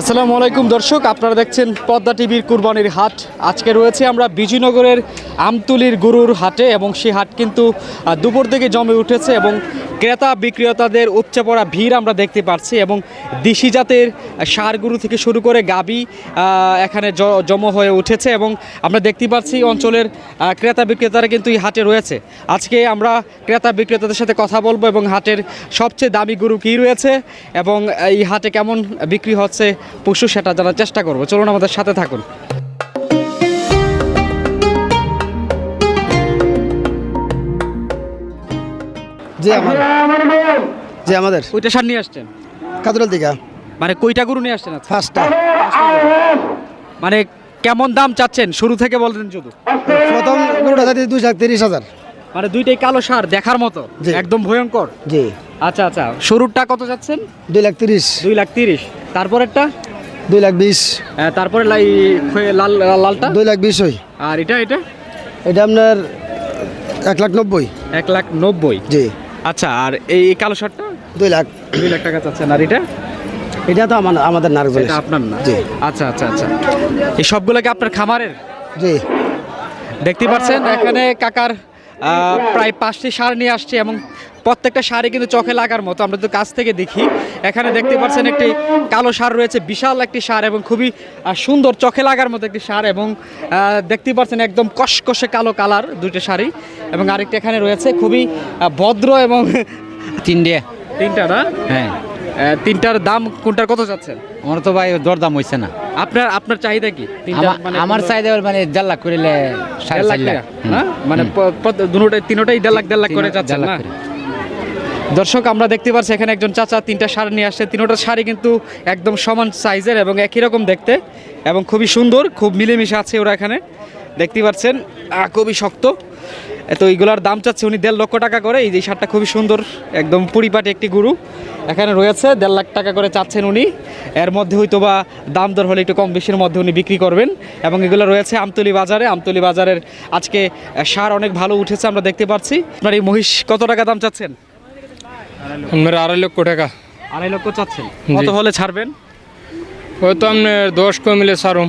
আসসালামু আলাইকুম দর্শক, আপনারা দেখছেন পদ্মা টিভির কুরবানির হাট। আজকে রয়েছে আমরা বিজয়নগরের আমতুলির গরুর হাটে এবং সেই হাট কিন্তু দুপুর থেকে জমে উঠেছে এবং ক্রেতা বিক্রেতাদের উপচে পড়া ভিড় আমরা দেখতে পাচ্ছি এবং দেশি জাতের সার গরু থেকে শুরু করে গাবি এখানে জমা হয়ে উঠেছে এবং আমরা দেখতে পাচ্ছি অঞ্চলের ক্রেতা বিক্রেতারা কিন্তু এই হাটে রয়েছে। আজকে আমরা ক্রেতা বিক্রেতাদের সাথে কথা বলব এবং হাটের সবচেয়ে দামি গরু কী রয়েছে এবং এই হাটে কেমন বিক্রি হচ্ছে পশু সেটা জানার চেষ্টা করব। চলুন আমাদের সাথে থাকুন। জি আমাদের জি আমাদের। কইটা সার নিয়ে আসছেন? কাতুরাল দিঘা মানে কইটা গরু নিয়ে আসছেন ফার্স্টটা মানে কেমন দাম চাচ্ছেন? শুরু থেকে বলতেন শুধু। প্রথম গরুটা যাতে দুই লাখ তিরিশ হাজার। মানে দুইটাই কালো সার দেখার মতো। একদম ভয়ঙ্কর। জি। আচ্ছা আচ্ছা। শুরুরটা কত যাচ্ছেন দুই লাখ তিরিশ। দুই লাখ তিরিশ। তারপরেরটা? দুই লাখ বিশ। আহ, তারপরে লাই লাল লালটা? দুই লাখ বিশ হয় আর এটা এটা? এটা আপনার এক লাখ নব্বই। এক লাখ নব্বই। জি। আচ্ছা আর এই কালো শার্টটা? দুই লাখ। দুই লাখ টাকা চাচ্ছেন। আর এটা? এটা তো আমার আমাদের নারকেল এটা আপনার না? জি। আচ্ছা আচ্ছা আচ্ছা। এই সবগুলোকে আপনার খামারের? জি। দেখতে পাচ্ছেন এখানে কাকার প্রায় পাঁচটি সার নিয়ে আসছে এবং প্রত্যেকটা সারই কিন্তু চোখে লাগার মতো। আমরা তো কাছ থেকে দেখি এখানে দেখতে পাচ্ছেন একটি কালো সার রয়েছে বিশাল একটি সার এবং খুবই সুন্দর চোখে লাগার মতো একটি সার এবং আহ, দেখতে পাচ্ছেন একদম কষকষে কালো কালার দুইটা শাড়ি এবং আরেকটি এখানে রয়েছে খুবই ভদ্র এবং তিনটে। তিনটা না? হ্যাঁ। তিনটার দাম কোনটার কত যাচ্ছেন আমার তো ভাই দরদাম হইছে না। আপনার আপনার চাহিদা কি? আমার- মানে আমার চাইদা মানে দেড় লাখ করিলে সাড়ে চার লাখ। না? মানে দুটোটাই তিনোটাই দেড় লাখ দেড় লাখ করে তিন- যাচ্ছেন দেড় না? দর্শক আমরা দেখতে পাচ্ছি এখানে একজন চাচা তিনটা শাড়ি নিয়ে আসছে। তিনোটা শাড়ি কিন্তু একদম সমান সাইজের এবং একই রকম দেখতে এবং খুবই সুন্দর খুব মিলেমিশে আছে ওরা এখানে। দেখতে পাচ্ছেন খুবই শক্ত। তো এইগুলোর দাম চাচ্ছে উনি দেড় লক্ষ টাকা করে। এই যে শার্টটা খুবই সুন্দর একদম পরিপাটি একটি গরু। এখানে রয়েছে দেড় লাখ টাকা করে চাচ্ছেন উনি। এর মধ্যে হয়তো বা দাম দর হলে একটু কম বেশির মধ্যে উনি বিক্রি করবেন। এবং এগুলো রয়েছে আমতলি বাজারে। আমতলি বাজারের আজকে সার অনেক ভালো উঠেছে আমরা দেখতে পাচ্ছি। আপনার এই মহিষ কত টাকা দাম চাচ্ছেন? আপনার আড়াই লক্ষ টাকা। আড়াই লক্ষ চাচ্ছেন। কত হলে ছাড়বেন? হয়তো তো আপনার দশ কমিলে সারুম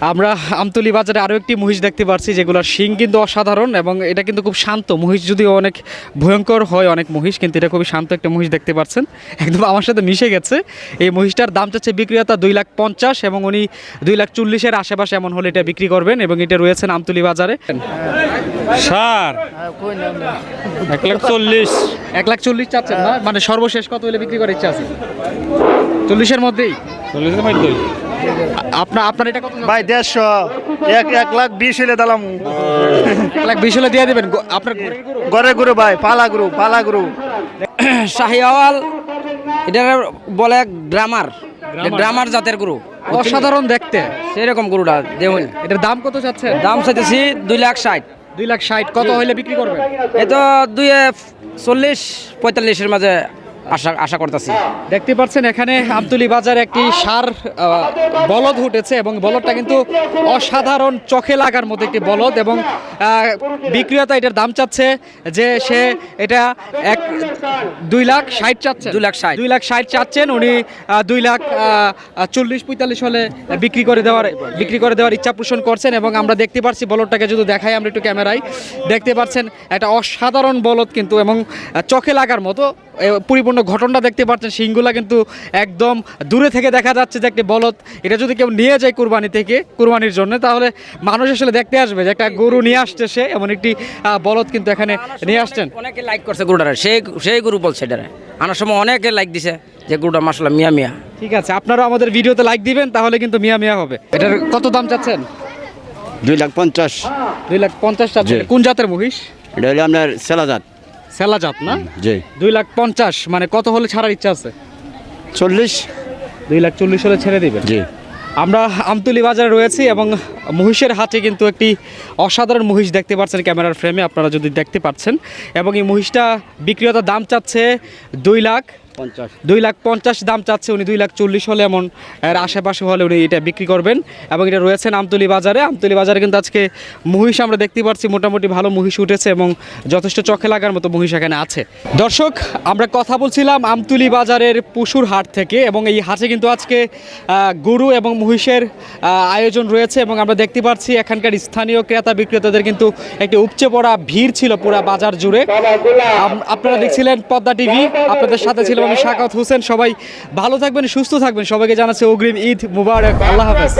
আমরা আমতলি বাজারে আরও একটি মহিষ দেখতে পাচ্ছি যেগুলোর শিং কিন্তু অসাধারণ এবং এটা কিন্তু খুব শান্ত মহিষ যদিও অনেক ভয়ঙ্কর হয় অনেক মহিষ কিন্তু এটা খুবই শান্ত একটা মহিষ দেখতে পাচ্ছেন। একদম আমার সাথে মিশে গেছে। এই মহিষটার দাম চাচ্ছে বিক্রেতা দুই লাখ পঞ্চাশ এবং উনি দুই লাখ চল্লিশের আশেপাশে এমন হলে এটা বিক্রি করবেন এবং এটা রয়েছেন আমতলি বাজারে। সার এক লাখ চল্লিশ। এক লাখ চল্লিশ চাচ্ছেন না? মানে সর্বশেষ কত হলে বিক্রি করার ইচ্ছা আছে? চল্লিশের মধ্যেই? চল্লিশের মধ্যে আপনার আপনার এটা কত ভাই দেড়শো। এক এক লাখ বিশ দিলাম। এক লাখ বিশ হলে দিয়ে দেবেন। আপনার ঘরের গরু? গুরু ভাই পালা গুরু পালা গুরু। শাহিওয়াল এটা বলে গ্রামার। গ্রামার। জাতের গরু। অসাধারণ দেখতে। সেরকম গরুটা দেখুন এটার দাম কত চাচ্ছেন? দাম চাইতেছি দুই লাখ ষাট। দুই লাখ ষাট। কত হইলে বিক্রি করবেন? এ তো দুই চল্লিশ পঁয়তাল্লিশের মাঝে আশা আশা করতেছি। দেখতে পাচ্ছেন এখানে আমতুলি বাজার একটি সার বলদ উঠেছে এবং বলদটা কিন্তু অসাধারণ চোখে লাগার মতো একটি বলদ এবং বিক্রেতা এটার দাম চাচ্ছে যে সে এটা এক দুই লাখ ষাট চাচ্ছে দুই লাখ ষাট। দুই লাখ ষাট চাচ্ছেন। উনি দুই লাখ চল্লিশ পঁয়তাল্লিশ হলে বিক্রি করে দেওয়ার বিক্রি করে দেওয়ার ইচ্ছা পোষণ করছেন এবং আমরা দেখতে পাচ্ছি বলদটাকে যদি দেখাই আমরা একটু ক্যামেরায়। দেখতে পাচ্ছেন একটা অসাধারণ বলদ কিন্তু এবং চোখে লাগার মতো পরিপূর্ণ ঘটনটা দেখতে পাচ্ছেন। শিংগুলা কিন্তু একদম দূরে থেকে দেখা যাচ্ছে যে একটি বলদ। এটা যদি কেউ নিয়ে যায় কুরবানি থেকে কুরবানির জন্য তাহলে মানুষ আসলে দেখতে আসবে যে একটা গরু নিয়ে আসছে সে এমন একটি বলদ কিন্তু এখানে নিয়ে আসছেন। অনেকে লাইক করছে গরুটারে। সেই সেই গরু বলছে এটারে। আনার সময় অনেকে লাইক দিছে যে গরুটা মাসাল্লাহ মিয়া মিয়া। ঠিক আছে আপনারা আমাদের ভিডিওতে লাইক দিবেন তাহলে কিন্তু মিয়া মিয়া হবে। এটার কত দাম চাচ্ছেন? দুই লাখ পঞ্চাশ। দুই লাখ পঞ্চাশ চাচ্ছেন। কোন জাতের মহিষ? এটা হলো আপনার সেলাজাত সেলা জাত না? জি। দুই লাখ পঞ্চাশ মানে কত হলে ছাড়ার ইচ্ছা আছে? চল্লিশ। দুই লাখ চল্লিশ হলে ছেড়ে দিবেন? জি। আমরা আমতুলি বাজারে রয়েছি এবং মহিষের হাটে কিন্তু একটি অসাধারণ মহিষ দেখতে পাচ্ছেন ক্যামেরার ফ্রেমে আপনারা যদি দেখতে পাচ্ছেন। এবং এই মহিষটা বিক্রিয়তার দাম চাচ্ছে দুই লাখ। দুই লাখ পঞ্চাশ। দাম চাচ্ছে উনি, দুই লাখ চল্লিশ হলে এমন, এর আশেপাশে হলে উনি এটা বিক্রি করবেন। এবং এটা রয়েছে আমতলি বাজারে। আমতলি বাজারে কিন্তু আজকে মহিষ আমরা দেখতে পাচ্ছি, মোটামুটি ভালো মহিষ উঠেছে এবং যথেষ্ট চোখে লাগার মতো মহিষ এখানে আছে। দর্শক, আমরা কথা বলছিলাম আমতুলি বাজারের পশুর হাট থেকে এবং এই হাটে কিন্তু আজকে গরু এবং মহিষের আয়োজন রয়েছে এবং আমরা দেখতে পাচ্ছি এখানকার স্থানীয় ক্রেতা বিক্রেতাদের কিন্তু একটি উপচে পড়া ভিড় ছিল পুরা বাজার জুড়ে। আপনারা দেখছিলেন পদ্মা টিভি, আপনাদের সাথে ছিলাম আমি শাকাত হোসেন সবাই ভালো থাকবেন সুস্থ থাকবেন। সবাইকে জানাচ্ছে অগ্রিম ঈদ মুবারক। আল্লাহ হাফেজ।